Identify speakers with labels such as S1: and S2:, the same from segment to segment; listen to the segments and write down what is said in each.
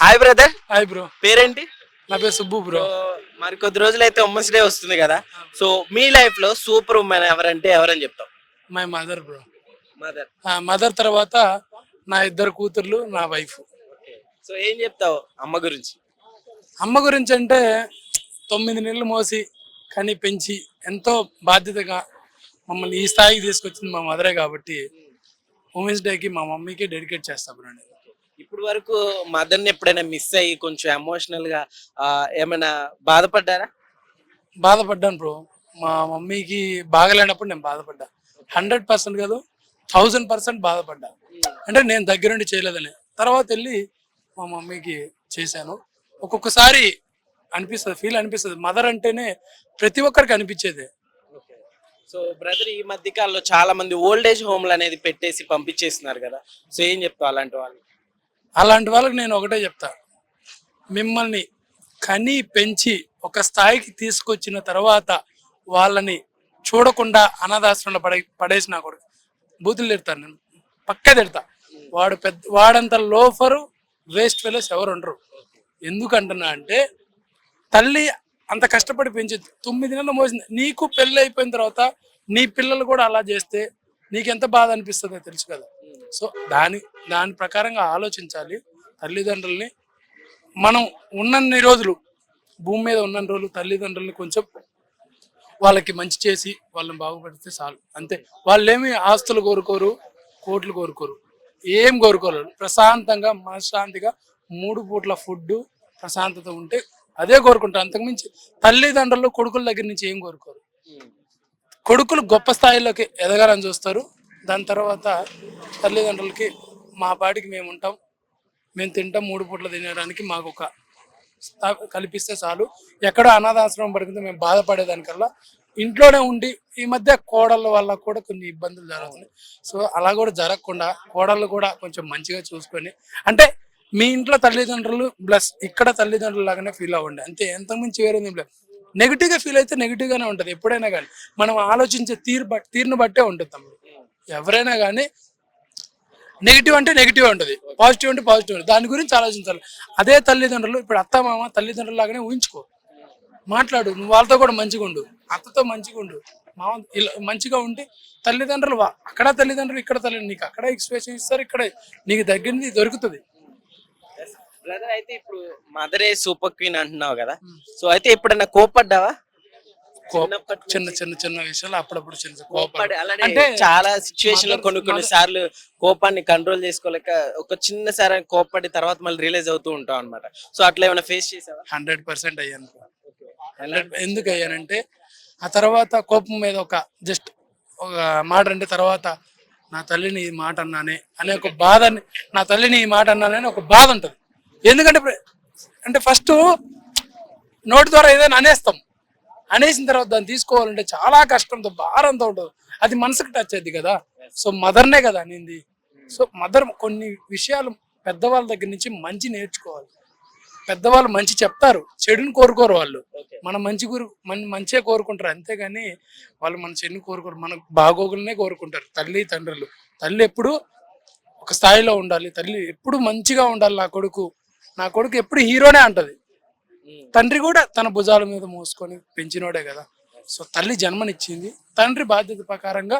S1: Hi brother
S2: hi bro
S1: పేరేంటి?
S2: నా పేరు సుబ్బు బ్రో
S1: మరి కొద్ది రోజులైతే ఉమెన్స్ డే వస్తుంది కదా. సో మీ లైఫ్లో సూపర్ ఉమెన్ ఎవరంటే ఎవరని చెప్తాం
S2: my mother bro
S1: mother
S2: mother తర్వాత నా ఇద్దరు కూతుర్లు నా వైఫ్
S1: సో ఏం చెప్తావు అమ్మ గురించి?
S2: అమ్మ గురించి అంటే తొమ్మిది నెలలు మోసి కని పెంచి ఎంతో బాధ్యతగా మమ్మల్ని ఈ స్థాయికి తీసుకొచ్చింది మా మదరే కాబట్టి ఉమెన్స్ డేకి మా మమ్మీకి డెడికేట్ చేస్తా బ్రో నేను.
S1: ఇప్పుడు వరకు మదర్ని ఎప్పుడైనా మిస్ అయ్యి కొంచెం ఎమోషనల్గా ఆ, ఏమైనా బాధపడ్డారా?
S2: బాధపడ్డాను బ్రో. మా మమ్మీకి బాగలేనప్పుడు నేను బాధపడ్డా. హండ్రెడ్ పర్సెంట్ కాదు థౌజండ్ పర్సెంట్ బాధపడ్డా. అంటే నేను దగ్గరుండి చేయలేదని. తర్వాత వెళ్ళి మా మమ్మీకి చేశాను. ఒక్కొక్కసారి అనిపిస్తుంది ఫీల్ అనిపిస్తుంది. మదర్ అంటేనే ప్రతి ఒక్కరికి అనిపించేదే.
S1: సో బ్రదర్ ఈ మధ్య కాలంలో చాలా మంది ఓల్డ్ ఏజ్ హోమ్లు అనేది పెట్టేసి పంపించేస్తున్నారు కదా. సో ఏం చెప్తావు అలాంటి వాళ్ళు
S2: అలాంటి వాళ్ళకి నేను ఒకటే చెప్తా. మిమ్మల్ని కని పెంచి ఒక స్థాయికి తీసుకొచ్చిన తర్వాత వాళ్ళని చూడకుండా అనాథాశ్రమంలో పడే పడేసిన కొడుకు బూతులు తిడతాను నేను. పక్క తిడతా. వాడు పెద్ద వాడంత లోఫరు వేస్ట్ ఫెలోస్ ఎవరు ఉండరు. ఎందుకంటున్నా అంటే తల్లి అంత కష్టపడి పెంచి తొమ్మిది నెలలు మోసింది. నీకు పెళ్ళి అయిపోయిన తర్వాత నీ పిల్లలు కూడా అలా చేస్తే నీకెంత బాధ అనిపిస్తుందో తెలుసు కదా. సో దాని దాని ప్రకారంగా ఆలోచించాలి. తల్లిదండ్రుల్ని మనం ఉన్నన్ని రోజులు భూమి మీద ఉన్నన్ని రోజులు తల్లిదండ్రుల్ని కొంచెం వాళ్ళకి మంచి చేసి వాళ్ళని బాగుపడితే చాలు. అంతే. వాళ్ళేమి ఆస్తులు కోరుకోరు కోట్లు కోరుకోరు. ఏం కోరుకోరు ప్రశాంతంగా మనశ్శాంతిగా మూడు పూట్ల ఫుడ్ ప్రశాంతత ఉంటే అదే కోరుకుంటారు. అంతకుమించి తల్లిదండ్రులు కొడుకుల దగ్గర నుంచి ఏం కోరుకోరు. కొడుకులు గొప్ప స్థాయిలోకి ఎదగాలని చూస్తారు. దాని తర్వాత తల్లిదండ్రులకి మా పాటికి మేము ఉంటాం. మేము తింటాం మూడు పూట్ల తినడానికి మాకు ఒక స్థా- కల్పిస్తే చాలు. ఎక్కడో అనాథాశ్రమం పడుకుంటే మేము బాధపడేదానికల్లా ఇంట్లోనే ఉండి ఈ మధ్య కోడళ్ళ వల్ల కూడా కొన్ని ఇబ్బందులు జరుగుతున్నాయి. సో అలా కూడా జరగకుండా కోడళ్ళు కూడా కొంచెం మంచిగా చూసుకొని అంటే మీ ఇంట్లో తల్లిదండ్రులు ప్లస్ ఇక్కడ తల్లిదండ్రులు లాగానే ఫీల్ అవ్వండి. అంతే ఎంత మంచి వేరే లేదు. ఫీల్ అయితే నెగిటివ్గానే ఉంటుంది ఎప్పుడైనా కానీ. మనం ఆలోచించే తీరు బట్ తీరును బట్టే ఉంటుంది తమ్ముడు. ఎవరైనా కానీ నెగిటివ్ అంటే నెగిటివ్ ఉంటుంది పాజిటివ్ అంటే పాజిటివ్ ఉంటుంది. దాని గురించి ఆలోచించాలి. అదే తల్లిదండ్రులు ఇప్పుడు అత్త మామ తల్లిదండ్రులు లాగానే ఊహించుకో. మాట్లాడు నువ్వు వాళ్ళతో కూడా మంచిగా ఉండు అత్తతో మంచిగా ఉండు. మామ ఇలా మంచిగా ఉండి తల్లిదండ్రులు వా- అక్కడ తల్లిదండ్రులు ఇక్కడ తల్లి నీకు అక్కడ ఎక్స్ప్రెషన్ ఇస్తారు ఇక్కడ నీకు దగ్గరది దొరుకుతుంది.
S1: బ్రదర్ అయితే ఇప్పుడు మదరే సూపర్ క్వీన్ అంటున్నావు కదా. సో అయితే ఎప్పుడైనా కోపడ్డావా
S2: చిన్న చిన్న చిన్న విషయాలు అప్పుడప్పుడు చిన్న చిన్న
S1: కోపడి
S2: కోపాలు
S1: అలానే
S2: అంటే
S1: చాలా
S2: సిచ్యువేషన్లో
S1: కొన్ని కొన్ని సార్లు కోపాన్ని కంట్రోల్ చేసుకోలేక ఒక చిన్న సారి కోపడి తర్వాత మళ్ళీ రియలైజ్ అవుతూ ఉంటాం అనమాట సో అట్లా ఏమైనా ఫేస్ చేసావా?
S2: హండ్రెడ్ పర్సెంట్ అయ్యాను. హండ్రెడ్ ఎందుకు అయ్యానంటే ఆ తర్వాత కోపం మీద ఒక జస్ట్ ఒక మాట అంటే తర్వాత నా తల్లిని ఈ మాట అన్నానే అనే ఒక బాధ నా తల్లిని ఈ మాట అన్నానని ఒక బాధ ఉంటుంది. ఎందుకంటే అంటే ఫస్ట్ నోటి ద్వారా ఏదైనా అనేస్తాం. అనేసిన తర్వాత దాన్ని తీసుకోవాలంటే చాలా కష్టంతో భారంతో ఉంటుంది. అది మనసుకు టచ్ అయింది కదా. సో మదర్నే కదా అనింది. సో మదర్ కొన్ని విషయాలు పెద్దవాళ్ళ దగ్గర నుంచి మంచి నేర్చుకోవాలి. పెద్దవాళ్ళు మంచి చెప్తారు. చెడుని కోరుకోరు వాళ్ళు. మన మంచి కోరు మన మంచిగా కోరుకుంటారు. అంతేగాని వాళ్ళు మన చెడుని కోరుకోరు. మన బాగోగులనే కోరుకుంటారు. తల్లి తండ్రులు. తల్లి ఎప్పుడు ఒక స్థాయిలో ఉండాలి. తల్లి ఎప్పుడు మంచిగా ఉండాలి నా కొడుకు. నా కొడుకు ఎప్పుడు హీరోనే అంటది. తండ్రి కూడా తన భుజాల మీద మోసుకొని పెంచినోడే కదా. సో తల్లి జన్మనిచ్చింది. తండ్రి బాధ్యత ప్రకారంగా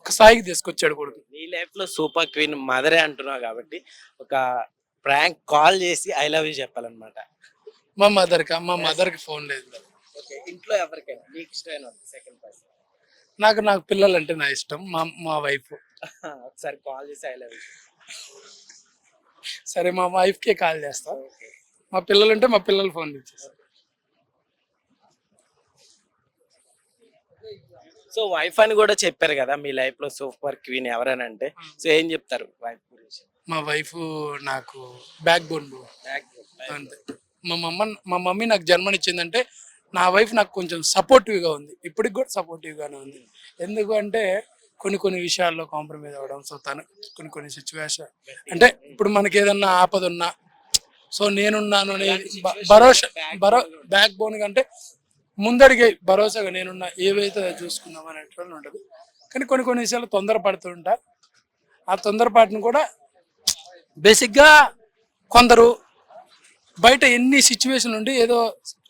S2: ఒక స్థాయికి తీసుకొచ్చాడు కొడుకు.
S1: నీ లైఫ్లో సూపర్ క్వీన్ మదరే అంటున్నావు కాబట్టి ఒక ప్రాంక్ కాల్ చేసి ఐ లవ్ యూ చెప్పాలన్నమాట.
S2: మా మదర్కి మా మదర్కి ఫోన్ లేదు.
S1: ఓకే ఇంట్లో ఎవరికైనా నీకు ఇష్టమైన సెకండ్ పర్సన్
S2: నాకు నాకు పిల్లలు అంటే నా ఇష్టం మా మా వైఫ్
S1: ఒకసారి కాల్ చేసి ఐ లవ్ యూ.
S2: సరే మా వైఫ్కే కాల్ చేస్తా. మా పిల్లలు ఉంటే మా పిల్లలు ఫోన్ ఇచ్చేస్తారు
S1: సో వైఫ్ అని కూడా చెప్పారు కదా మీ లైఫ్లో సూపర్ క్వీన్ ఎవరని అంటే సో ఏం చెప్తారు వైఫ్ గురించి?
S2: మా వైఫ్ నాకు బ్యాక్ బోన్ అంతే. మా మమ్మ మా మమ్మీ నాకు జన్మనిచ్చిందంటే నా వైఫ్ నాకు కొంచెం సపోర్టివ్గా ఉంది. ఇప్పటికి కూడా సపోర్టివ్గానే ఉంది. ఎందుకు అంటే కొన్ని కొన్ని విషయాల్లో కాంప్రమైజ్ అవ్వడం సో తను కొన్ని కొన్ని సిచ్యువేషన్ అంటే ఇప్పుడు మనకి ఏదన్నా ఆపద ఉన్నా సో నేనున్నాను అనే భరోసా భరో బ్యాక్ బోన్ అంటే ముందడిగే భరోసాగా నేనున్నా ఏవైతే చూసుకుందాం అనేటువంటి ఉంటుంది. కానీ కొన్ని కొన్ని విషయాలు తొందరపడుతుంటా ఆ తొందరపాటును కూడా బేసిక్గా కొందరు బయట ఎన్ని సిచ్యువేషన్ ఉండి ఏదో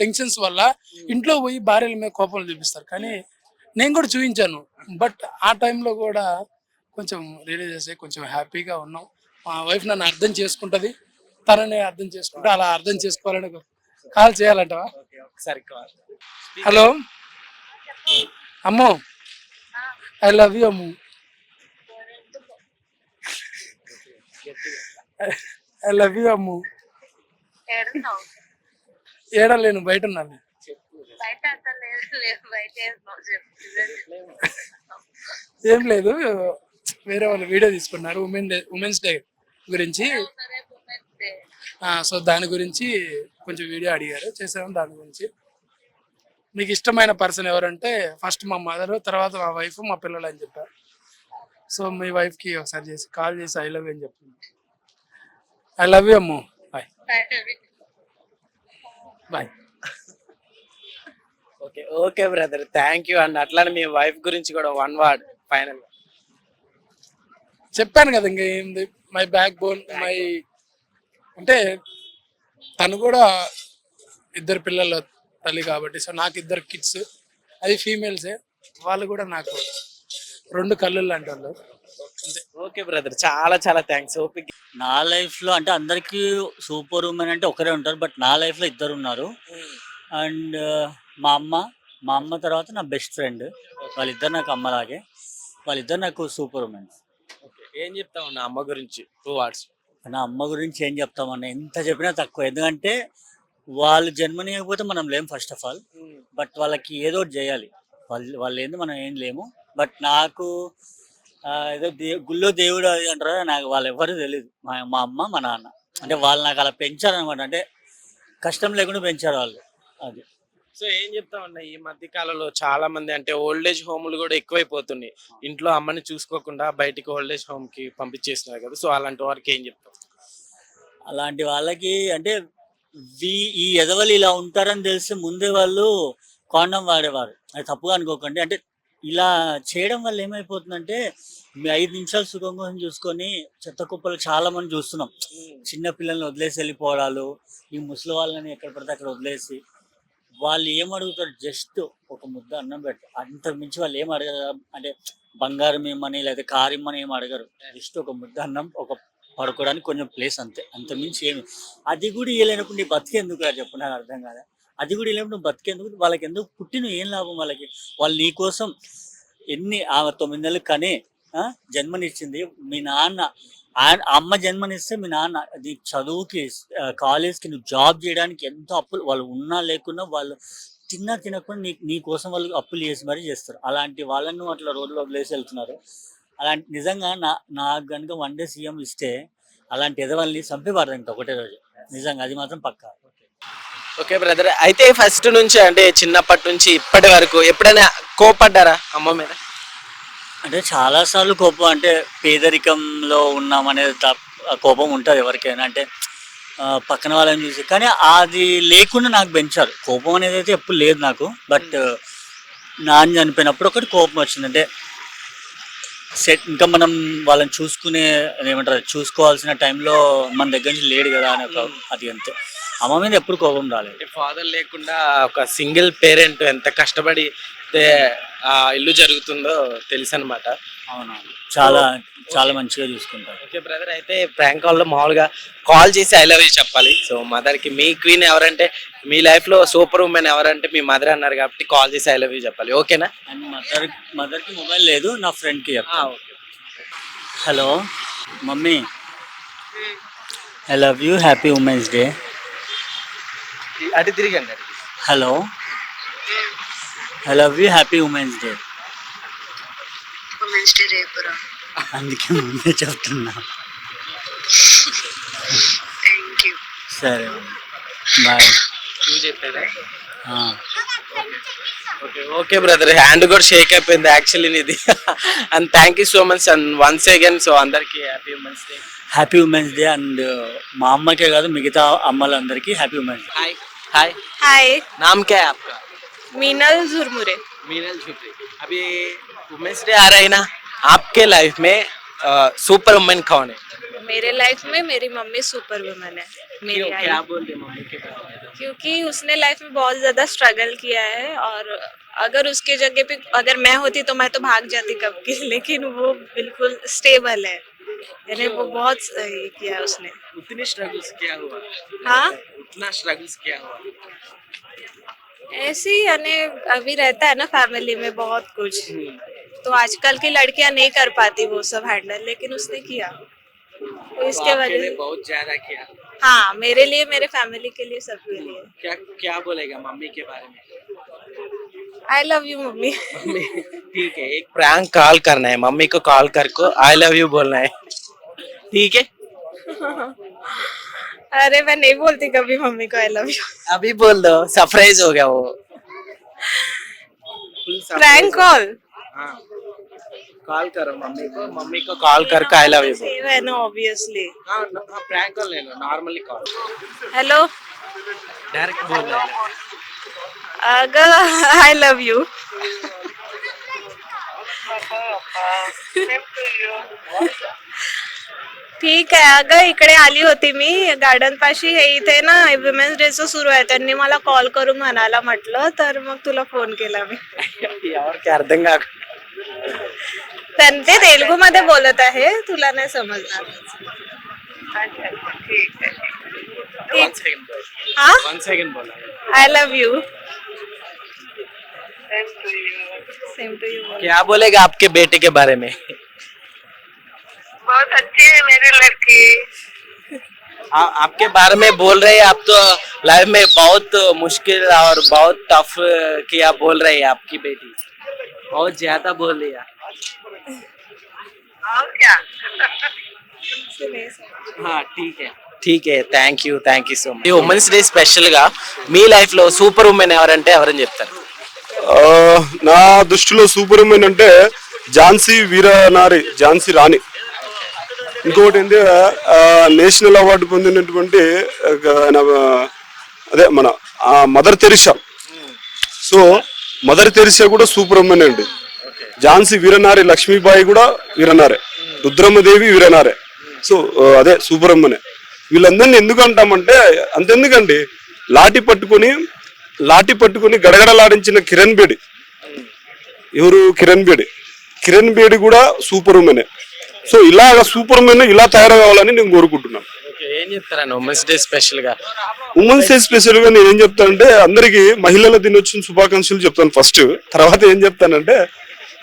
S2: టెన్షన్స్ వల్ల ఇంట్లో పోయి భార్యల మీద కోపం చూపిస్తారు. కానీ నేను కూడా చూపించాను బట్ ఆ టైంలో కూడా కొంచెం రిలీజ్ చేస్తే కొంచెం హ్యాపీగా ఉన్నాం. మా వైఫ్ నన్ను అర్థం చేసుకుంటది. తనని అర్థం చేసుకుంటే అలా అర్థం చేసుకోవాలని కాల్ చేయాలంటవా? హలో. అమ్మో. I love you Ammu. I love you అమ్ము. ఏడలేను బయట ఉన్నాను ఏం లేదు వేరే వాళ్ళు వీడియో తీసుకున్నారు ఉమెన్ డే ఉమెన్స్ డే గురించి. సో దాని గురించి కొంచెం వీడియో అడిగారు చేసాము దాని గురించి. మీకు ఇష్టమైన పర్సన్ ఎవరంటే ఫస్ట్ మా మదర్ తర్వాత మా వైఫ్ మా పిల్లలు అని చెప్పారు సో మీ wife కి ఒకసారి చేసి కాల్ చేసి ఐ లవ్ యూ అని చెప్తుంది I love you Ammu. Bye bye
S1: okay okay brother thank you and అట్లానే మీ వైఫ్ గురించి కూడా వన్ వర్డ్ ఫైనల్
S2: చెప్పాను కదా ఇంకా ఏంది? మై బ్యాక్ బోన్ మై అంటే తను కూడా ఇద్దరు పిల్లల తల్లి కాబట్టి సో నాకు ఇద్దరు కిడ్స్ అది ఫీమేల్సే వాళ్ళు కూడా నాకు రెండు కళ్ళు లాంటి వాళ్ళు. అంతే.
S1: ఓకే బ్రదర్ చాలా చాలా థ్యాంక్స్. ఓపిక
S3: నా లైఫ్లో అంటే అందరికి సూపర్ ఉమెన్ అంటే ఒకరే ఉంటారు బట్ నా లైఫ్లో ఇద్దరు ఉన్నారు. అండ్ మా అమ్మ మా అమ్మ తర్వాత నా బెస్ట్ ఫ్రెండ్ వాళ్ళిద్దరు నాకు అమ్మలాగే. వాళ్ళిద్దరు నాకు సూపర్ ఉమెన్
S1: ఏం చెప్తావు నా అమ్మ గురించి? టూ వర్డ్స్
S3: నా అమ్మ గురించి ఏం చెప్తామన్న? ఎంత చెప్పినా తక్కువ. ఎందుకంటే వాళ్ళు జన్మనీయకపోతే మనం లేం ఫస్ట్ ఆఫ్ ఆల్ బట్ వాళ్ళకి ఏదో ఒకటి చేయాలి. వాళ్ళు వాళ్ళు ఏంది మనం ఏం లేము. బట్ నాకు ఏదో దే గుళ్ళో దేవుడు అది అంటారు నాకు వాళ్ళు ఎవరు తెలియదు మా మా అమ్మ మా నాన్న. అంటే వాళ్ళు నాకు అలా పెంచారు అనమాట అంటే కష్టం లేకుండా పెంచారు వాళ్ళు. అది.
S1: సో ఏం చెప్తామన్నా ఈ మధ్య కాలంలో చాలా మంది అంటే ఓల్డ్ ఏజ్ హోమ్లు కూడా ఎక్కువైపోతున్నాయి. ఇంట్లో అమ్మని చూసుకోకుండా బయటికి ఓల్డ్ ఏజ్ హోమ్కి పంపించేస్తున్నారు కదా. సో అలాంటి వారికి ఏం చెప్తాం
S3: అలాంటి వాళ్ళకి అంటే ఈ ఎదవలు ఇలా ఉంటారని తెలిసి ముందే వాళ్ళు కాండం వాడేవారు. అది తప్పుగా అనుకోకండి. అంటే ఇలా చేయడం వల్ల ఏమైపోతుందంటే మీ ఐదు నిమిషాలు సుఖం కోసం చూసుకొని చెత్త కుప్పలు చాలా మంది చూస్తున్నాం. చిన్న పిల్లల్ని వదిలేసి వెళ్ళిపోవడాలు ఈ ముసలి వాళ్ళని ఎక్కడ పడితే అక్కడ వదిలేసి వాళ్ళు ఏం అడుగుతారు? జస్ట్ ఒక ముద్ద అన్నం పెట్టు అంత మించి వాళ్ళు ఏం అడగరు. అంటే బంగారం ఏమని లేదా కారు ఇమ్మని ఏం అడగరు. జస్ట్ ఒక ముద్ద అన్నం ఒక పడుకోవడానికి కొంచెం ప్లేస్ అంతే. అంత మించి ఏమి అది కూడా ఇవ్వలేనప్పుడు నీ బతికేందుకు రా చెప్పు నాకు అర్థం కాదా? అది కూడా ఇవ్వలేనప్పుడు బతికేందుకు వాళ్ళకి ఎందుకు పుట్టిన ఏం లాభం వాళ్ళకి? వాళ్ళు నీ కోసం ఎన్ని ఆమె తొమ్మిది నెలలు కనే జన్మనిచ్చింది. మీ నాన్న ఆయన అమ్మ జన్మనిస్తే మీ నాన్న అది చదువుకి కాలేజ్కి నువ్వు జాబ్ చేయడానికి ఎంతో అప్పులు వాళ్ళు ఉన్నా లేకున్నా వాళ్ళు తిన్నా తినకుండా నీ నీ కోసం వాళ్ళు అప్పులు చేసి మరీ చేస్తారు. అలాంటి వాళ్ళని నువ్వు అట్లా రోడ్లో వదిలేసి వెళ్తున్నారు. అలాంటి నిజంగా నా నాకు కనుక వన్ డే సీఎం ఇస్తే అలాంటి ఎదవల్ని చంపేవారు ఇంకా ఒకటే రోజు. నిజంగా అది మాత్రం పక్కా.
S1: ఓకే బ్రదర్ అయితే ఫస్ట్ నుంచి అంటే చిన్నప్పటి నుంచి ఇప్పటి వరకు ఎప్పుడైనా కోపడ్డారా అమ్మ మీద?
S3: అంటే చాలాసార్లు కోపం అంటే పేదరికంలో ఉన్నామనేది కోపం ఉంటుంది ఎవరికైనా. అంటే పక్కన వాళ్ళని చూసి. కానీ అది లేకుండా నాకు పెంచారు. కోపం అనేది అయితే ఎప్పుడు లేదు నాకు. బట్ నాన్న చనిపోయినప్పుడు ఒకటి కోపం వచ్చింది. అంటే సెట్ ఇంకా మనం వాళ్ళని చూసుకునే ఏమంటారు చూసుకోవాల్సిన టైంలో మన దగ్గర నుంచి లేడు కదా అని ఒక అది అంతే. అమ్మ మీద ఎప్పుడు కోపం రాలేదు.
S1: ఫాదర్ లేకుండా ఒక సింగిల్ పేరెంట్ ఎంత కష్టపడి అయితే ఆ ఇల్లు జరుగుతుందో తెలుసు అనమాట
S3: అవునా? చాలా చాలా మంచిగా చూసుకుంటారు.
S1: ఓకే బ్రదర్ అయితే ప్రాంక్ కాల్లో మామూలుగా కాల్ చేసి ఐ లవ్ యూ చెప్పాలి. సో మదర్కి మీ క్వీన్ ఎవరంటే మీ లైఫ్లో సూపర్ ఉమెన్ ఎవరంటే మీ మదర్ అన్నారు కాబట్టి కాల్ చేసి ఐ లవ్ యూ చెప్పాలి. ఓకేనా?
S3: అండ్ మదర్ మదర్కి మొబైల్ లేదు నా ఫ్రెండ్కి
S1: ఆ,
S3: చెప్తాను
S1: okay.
S3: Hello mummy. I love you happy women's day
S1: అటు తిరిగండి అటు తిరిగి.
S3: Hello. I love you happy women's day
S4: women's day రేపు
S3: అందుకే ముందే చెప్తున్నా.
S4: థ్యాంక్ యూ
S3: సరే. బాయ్.
S1: Okay brother. హ్యాండ్ కూడా షేక్ అయిపోయింది యాక్చువల్లీ ఇది and thank you so much and once again so అందరికి happy women's day
S3: happy women's day and మా అమ్మకే కాదు మిగతా అమ్మలందరికీ happy women's
S1: day hi
S4: hi
S1: hi నామ్ క్యా ఆప్కా
S4: मीनल झुरमुरे।
S1: मीनल छुपरी अभी वुमेन्स डे आ रहा है ना आपके लाइफ में आ, सुपर वुमेन कौन है?
S4: मेरे लाइफ में मेरी मम्मी सुपर वुमन है मेरी
S1: क्यों? क्या बोलते मम्मी के बारे में?
S4: क्योंकि उसने लाइफ में बहुत ज़्यादा स्ट्रगल किया है और अगर उसके जगह पे अगर मैं होती तो मैं तो भाग जाती कब की लेकिन वो बिल्कुल स्टेबल है। यानी वो बहुत ये किया उसने।
S1: उतनी स्ट्रगल्स क्या हुआ?
S4: हाँ?
S1: उतना स्ट्रगल्स क्या हुआ?
S4: ऐसे ही यानी अभी रहता है ना फैमिली में बहुत कुछ। तो आजकल की लड़कियाँ नहीं कर पाती वो सब हैंडल लेकिन उसने किया। तो इसके वजह से
S1: बहुत ज़्यादा किया।
S4: हाँ मेरे लिए मेरे फैमिली के लिए सबके लिए।
S1: क्या क्या बोलेगा मम्मी के बारे में?
S4: I love you mummy.
S1: Mummy ठीक है एक प्रैंक कॉल करना है। मम्मी को कॉल करको आई लव यू बोलना है। ठीक है?
S4: अरे मैं नहीं बोलती कभी मम्मी को आई लव यू
S1: अभी बोल दो सरप्राइज़ हो गया वो।
S4: प्रैंक कॉल
S1: हाँ कॉल करो मम्मी को। मम्मी को कॉल करके आई लव यू
S4: सेव है ना ऑब्वियसली
S1: हाँ हाँ प्रैंक कॉल ले लो नॉर्मली कॉल
S4: हेलो
S1: डायरेक्ट बोल
S4: अगर आई लव यू ठीक आहे. अगं इकडे आली होती मी गार्डन पाशी. हे इथे ना वुमेन्स डे सुरू आहे. त्यांनी मला कॉल करून म्हणायला म्हटलं तर मग तुला फोन केला मी.
S1: त्यांचे
S4: त्यां- ते तेलगू मध्ये बोलत आहे तुला नाही समजणार. हा I love you same to you
S1: क्या बोलेगा आपके बेटे के बारे में?
S4: बहुत अच्छी है मेरी लड़की
S1: आ, आपके बारे में बोल रहे हैं आप तो लाइफ में बहुत मुश्किल और बहुत टफ किया बोल रहे हैं आपकी बेटी बहुत ज्यादा बोल रही है
S4: और क्या
S1: हाँ ठीक है ठीक है thank you thank you so much ఈ ఉమెన్స్ డే స్పెషల్ గా మీ లైఫ్ లో సూపర్ ఉమెన్ ఎవరంటే ఎవరని చెప్తారు
S5: ఆ, నా దృష్టిలో సూపర్ ఉమెన్ అంటే ఝాన్సీ వీరనారి ఝాన్సీ రాణి ఇంకొకటి ఏంటి నేషనల్ అవార్డు పొందినటువంటి అదే మన mother Teresa. So mother Teresa కూడా సూపర్ అండి. ఝాన్సీ వీరనారి లక్ష్మీబాయి కూడా వీరనారే. రుద్రమ్మదేవి వీరనారే. సో అదే సూపర్ వీళ్ళందరినీ ఎందుకు అంటామంటే అంతెందుకండి లాఠీ పట్టుకొని లాఠీ పట్టుకొని గడగడలాడించిన కిరణ్ బేడి. ఎవరు? కిరణ్ బేడి. కిరణ్ బేడి కూడా సూపర్ ఉమెనే సో ఇలాగ సూపర్ ఉమెన్ ఇలా తయారు కావాలని నేను కోరుకుంటున్నాను.
S1: ఏం చెప్తారన్న ఉమెన్స్ డే స్పెషల్గా?
S5: ఉమెన్స్ డే స్పెషల్గా నేను ఏం చెప్తానంటే అందరికి మహిళల దినోత్సవం శుభాకాంక్షలు చెప్తాను ఫస్ట్ తర్వాత ఏం చెప్తానంటే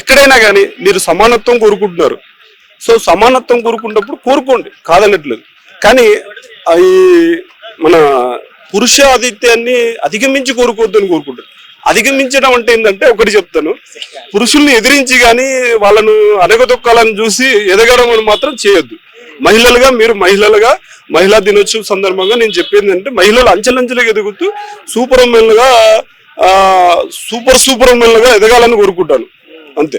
S5: ఎక్కడైనా కానీ మీరు సమానత్వం కోరుకుంటున్నారు. సో సమానత్వం కోరుకున్నప్పుడు కోరుకోండి కాదనట్లేదు. కానీ ఈ మన పురుష ఆదిత్యాన్ని అధిగమించి కోరుకోవద్దని కోరుకుంటారు అధిగమించడం అంటే ఏంటంటే ఒకటి చెప్తాను. పురుషుల్ని ఎదిరించి కానీ వాళ్ళను అనగదొక్కాలని చూసి ఎదగడం అని మాత్రం చేయొద్దు. మహిళలుగా మీరు మహిళలుగా మహిళా దినోత్సవం సందర్భంగా నేను చెప్పేది అంటే మహిళలు అంచెలంచెలుగా ఎదుగుతూ సూపర్ ఉమెన్లుగా సూపర్ సూపర్ ఉమెన్లుగా ఎదగాలని కోరుకుంటాను. అంతే.